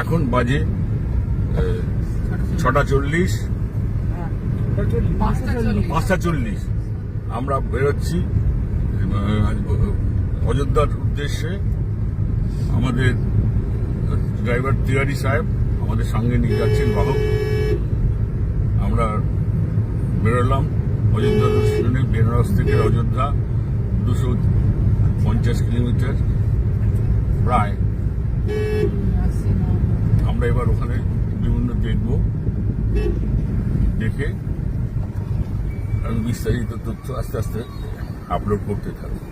এখন বাজে ছটা চল্লিশ। পাঁচটা চল্লিশ। আমরা বেরোচ্ছি অযোধ্যার উদ্দেশ্যে। আমাদের ড্রাইভার তিয়ারি সাহেব আমাদের সঙ্গে নিয়ে যাচ্ছেন বাহক। আমরা বেরোলাম অযোধ্যা দর্শনে বেনারস থেকে অযোধ্যা দুশো পঞ্চাশ কিলোমিটার। দেখে আমি বিস্তারিত তথ্য আস্তে আস্তে আপলোড করতে থাকবো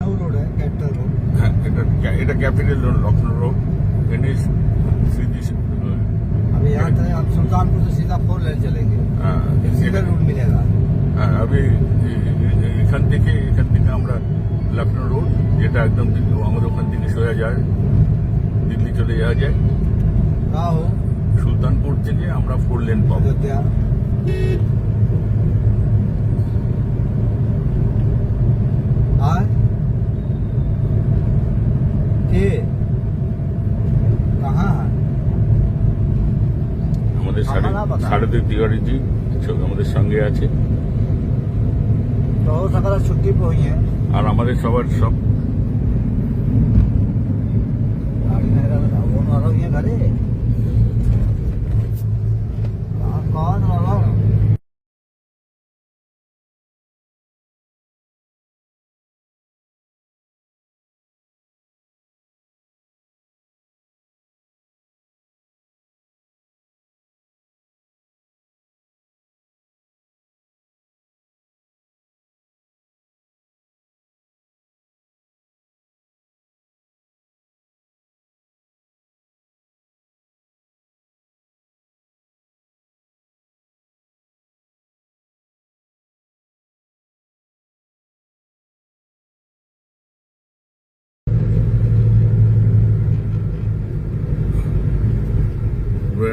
रोड है कैपिटल रोड হ্যাঁ এটা এটা capital road Lucknow road NS city अभी यहाँ से हम सुल्तानपुर से सीधा फोर लेन चलेंगे হ্যাঁ सिंगल रूट मिलेगा হ্যাঁ আমি এ- এ- এখান থেকে এখান থেকে আমরা লখনৌ রোড যেটা একদম আমাদের ওখান থেকে সোজা যায় দিল্লি চলে যাওয়া যায়। তাও সুলতানপুর থেকে আমরা ফোর লেন পাব। আর? কে? আমাদের সাড়ে সাড়ে দিগাড়ি আমাদের সঙ্গে আছে। छुट्टी पे हुई है और हमारे सवर सब गाड़ी नहीं रहा वो ना रही है घरे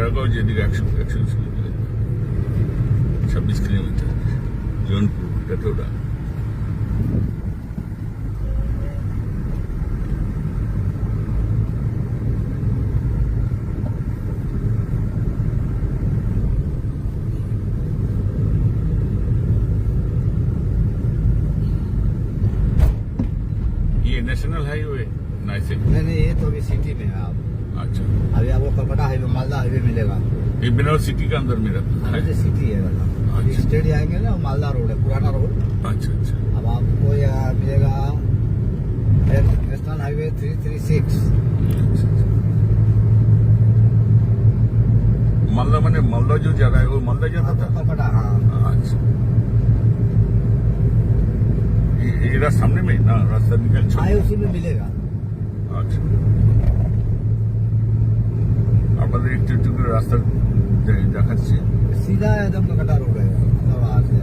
नारागांव जेडी एक्शन एक्शन छब्बीस kilometre. Jaunpur Tatoda national highway नाइसिक नहीं नहीं, ये तो अभी सिटी में है, आप। अच्छा। अभी आपको कलकटा हाईवे मालदा हाईवे मिलेगा। ये बिना सिटी के अंदर मेरा हाईवे हाँ, सिटी है मतलब। अच्छा। स्टेट आएँगे ना मालदा रोड है पुराना रोड। अच्छा अच्छा। अब आपको यहाँ मिलेगा national highway three three six. Malda मैंने मालदा जो जगह है वो मालदा जाता था? हाँ, कलकटा हाँ। अच्छा। ये सामने में ना रास्ता निकल हाँ, उसी में मिलेगा। अच्छा। আপনাদের একটু একটু করে রাস্তা দে- দেখাচ্ছি सीधा एकदम कलकत्ता रोड है वहाँ से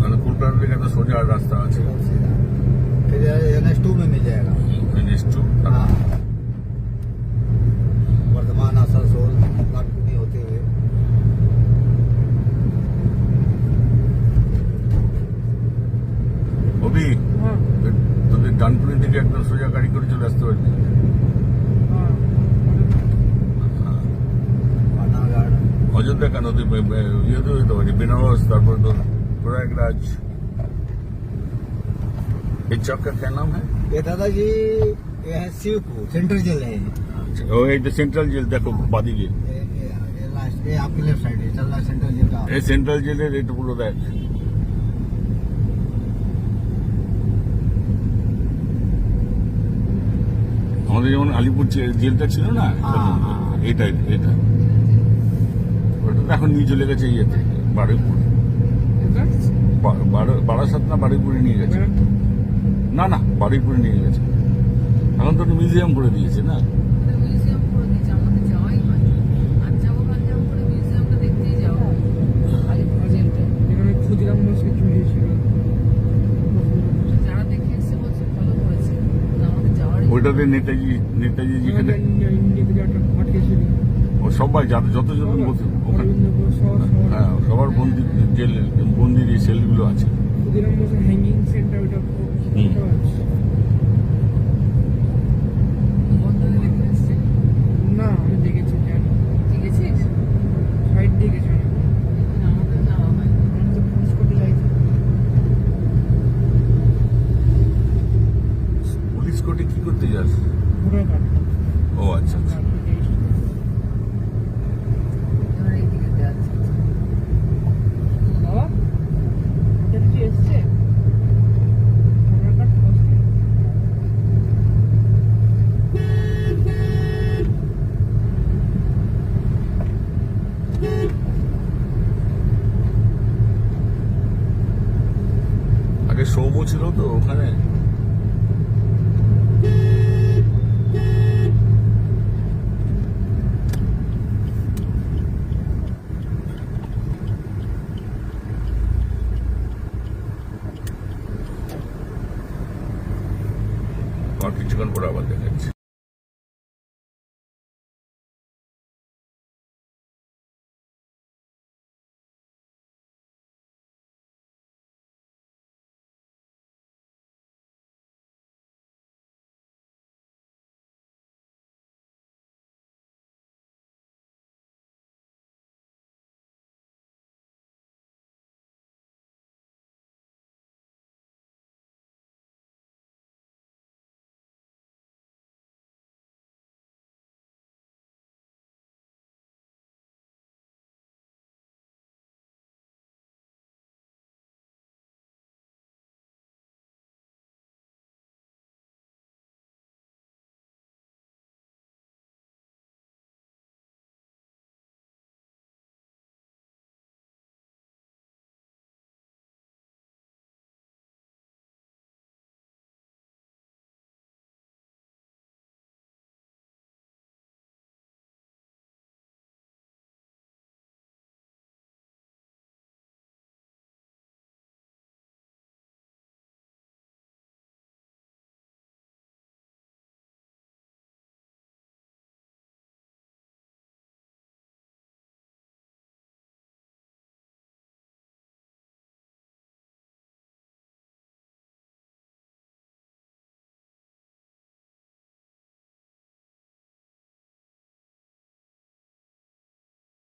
মানে কলকাতা থেকে তো সোজা রাস্তা আছে एकदम सीधा फिर एन एस टू में मिल जाएगा এনএস টু हाँ वर्धमान आसनसोल नागपुरी होते हुए অভি তোদের ডানপুরি থেকে একদম সোজা গাড়ি করে চলে আসতে পারবি অযোধ্যা কেন তুই বে- বে- ইয়েতে যেতে পারি বেনারস তারপর তোর প্রয়াগরাজ এই चौक का क्या नाम है ये दादाजी ये है शिवपुर सेंट्रल जेल है ये अच्छा, ও এই যে সেন্ট্রাল জেল দেখো বাদিকে ये- ये- ये लास्ट ये आपकी लेफ्ट साइड है चल रहा है सेंट्रल जेल का এই সেন্ট্রাল জেলের এটা পুরো দেখ আমাদের যেমন আলিপুর জে- জেলটা ছিল না হ্যাঁ, হ্যাঁ। এটা এটা ওটা তো এখন নিয়ে চলে গেছে ইয়েতে বারুইপুর। বারাসাত না বারুইপুরে নিয়ে গেছে? না না বারুইপুরে নিয়ে গেছে। এখন তো মিউজিয়াম করে দিয়েছে না? দেখতেই যাওয়া আলিপুর জেলটা যেখানে সবাই যাতে যতজন ওখানে হ্যাঁ সবার বন্দির বন্দির এই সেলগুলো আছে। আগে সৌম্য ছিল তো ওখানে। চিকন করে আবার দেখাচ্ছি।